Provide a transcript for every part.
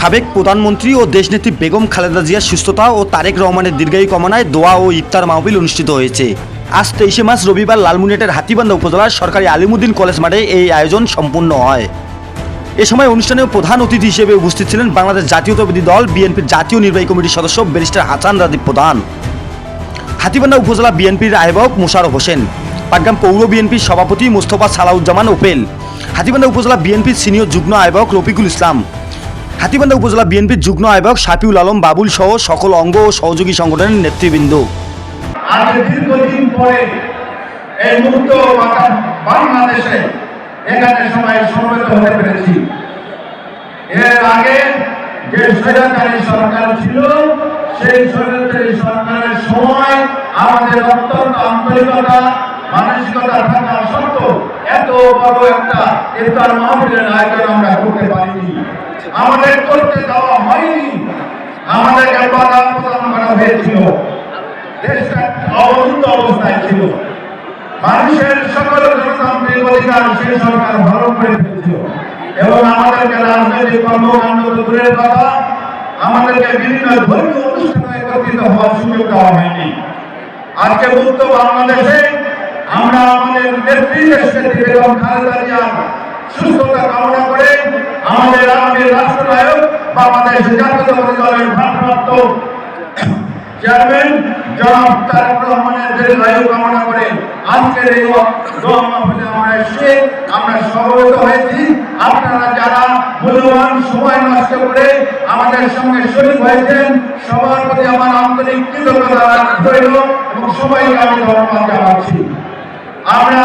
সাবেক প্রধানমন্ত্রী ও দেশনেত্রী বেগম খালেদা জিয়ার সুস্থতা ও তারেক রহমানের দীর্ঘায়ু কামনায় দোয়া ও ইফতার মাহফিল অনুষ্ঠিত হয়েছে। আজ তেইশে মার্চ রবিবার লালমুনিয়াটের হাতিবান্ধা উপজেলার সরকারি আলিমুদ্দিন কলেজ মাঠে এই আয়োজন সম্পূর্ণ হয়। এ সময় অনুষ্ঠানে প্রধান অতিথি হিসেবে উপস্থিত ছিলেন বাংলাদেশ জাতীয়তাবাদী দল, বিএনপির জাতীয় নির্বাহী কমিটির সদস্য ব্যারিস্টার হাসান রাজীব প্রধান। হাতিবান্ধা উপজেলা বিএনপির আহ্বায়ক মোশারফ হোসেন, পাটগ্রাম পৌর বিএনপির সভাপতি মোস্তফা সালাউজ্জামান ওপেল, হাতিবান্ধা উপজেলা বিএনপির সিনিয়র যুগ্ম আহ্বায়ক রফিকুল ইসলাম হাতিবান্ধা উপজেলা বিএনপির যুগ্ম আহ্বায়ক শাফিউল আলম বাবুল সহ সকল অঙ্গ ও সহযোগী সংগঠনের নেতৃবৃন্দ। পরে এর আগে যে স্বৈরাচারী সরকার ছিল, সেই স্বৈরাচারী সরকারের সময় আমাদের অত্যন্ত আন্তরিকতা, মানসিকতা থাকা সত্ত্বেও এত বড় একটা ইফতার মাহফিলের আয়োজন আমরা করতে পারিনি। আমাদের করতে দেওয়া হয়নি। আমাদেরকে বাধা প্রদান করা হয়েছিল। দেশটা অবরুদ্ধ অবস্থায় ছিল। মানুষের সকল গণতান্ত্রিক অধিকার সেই সরকার হরণ করে ফেলছিল। এবং আমাদেরকে রাজনৈতিক কর্মকাণ্ড দূরের কথা, আমাদেরকে বিভিন্ন ধর্মীয় অনুষ্ঠানে একত্রিত হওয়ার সুযোগ দেওয়া হয়নি। আজকে মুক্ত বাংলাদেশে আমরা আমাদের জিয়ার সুস্থতা কামনা করে আমাদের আগামী রাষ্ট্রনায়ক বাংলাদেশ জাতীয়তাবাদী দলের ভারপ্রাপ্ত চেয়ারম্যান জনাব তারেক রহমানের দীর্ঘায়ু কামনা করে আজকের এই দোয়া মাহফিলে আমরা এসে আমরা সমবেত হয়েছি। আপনারা যারা মূল্যবান সময় নষ্ট করে আমাদের সঙ্গে শরীর হয়েছেন, সবার প্রতি আমার আন্তরিক কৃতজ্ঞতা রইল এবং সবাইকে আমি ধন্যবাদ জানাচ্ছি। আমরা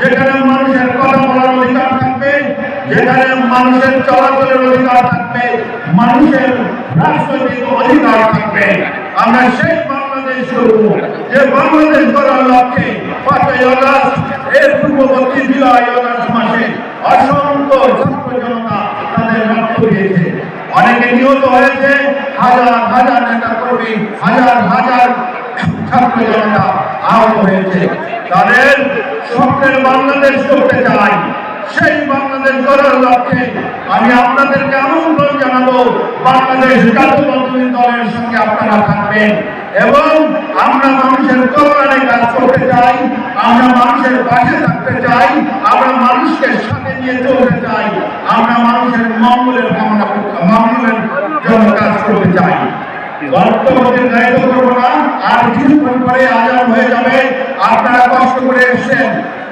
যেখানে মানুষের কথা বলার অধিকার থাকবে, যেখানে মানুষের চলাচলের অধিকার থাকবে, মানুষের রাজনৈতিক অধিকার থাকবে। আমরা সেই বাংলাদেশ করব যে বাংলাদেশ করার লক্ষ্যে এর পূর্ববর্তী জুলাই অসংখ্য ছাত্র আমি আপনাদেরকে আমন্ত্রণ জানাব, বাংলাদেশ জাতীয়তাবাদী দলের সঙ্গে আপনারা থাকবেন। এবং আমরা মানুষের কল্যাণে কাজ করতে চাই, আমরা মানুষের পাশে থাকতে চাই। মানুষকে সাথে নিয়ে চলতে চাই। আমরা মানুষের মঙ্গলের কামনা মঙ্গলের জন্য কাজ করতে চাই। করব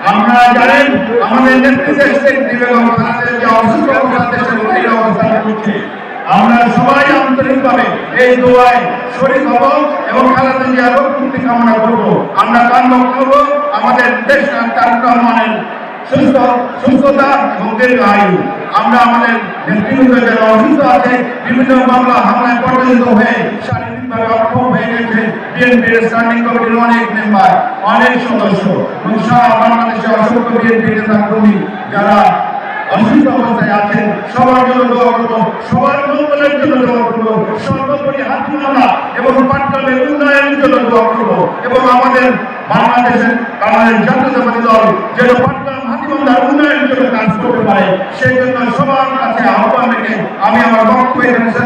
আমরা আমাদের সবাই আন্তরিকভাবে এই দোয়ায় শরীর হব এবং মুক্তি কামনা করব। আমরা কান্ড করব, আমাদের দেশ তারেক রহমানের সুস্থ, সুস্থতা এবং দীর্ঘ আয়ু। আমরা আমাদের নেতৃবৃন্দ অসুস্থ আছে, বিভিন্ন মামলা, হামলায় পরিচালিত হয়ে সবার জন্য দোয়া করব, সবার মঙ্গলের জন্য দোয়া এবং পাট্টনের উন্নয়নের জন্য দোয়া এবং আমাদের বাংলাদেশের বাংলাদেশ জাতীয়তাবাদী দল যেন পাট্টন হাতিমালার উন্নয়নের জন্য কাজ করতে পারে সেই জন্য সবার কাছে আহ্বান রেখে আমি আমার বক্তব্য এখানে শেষ করছি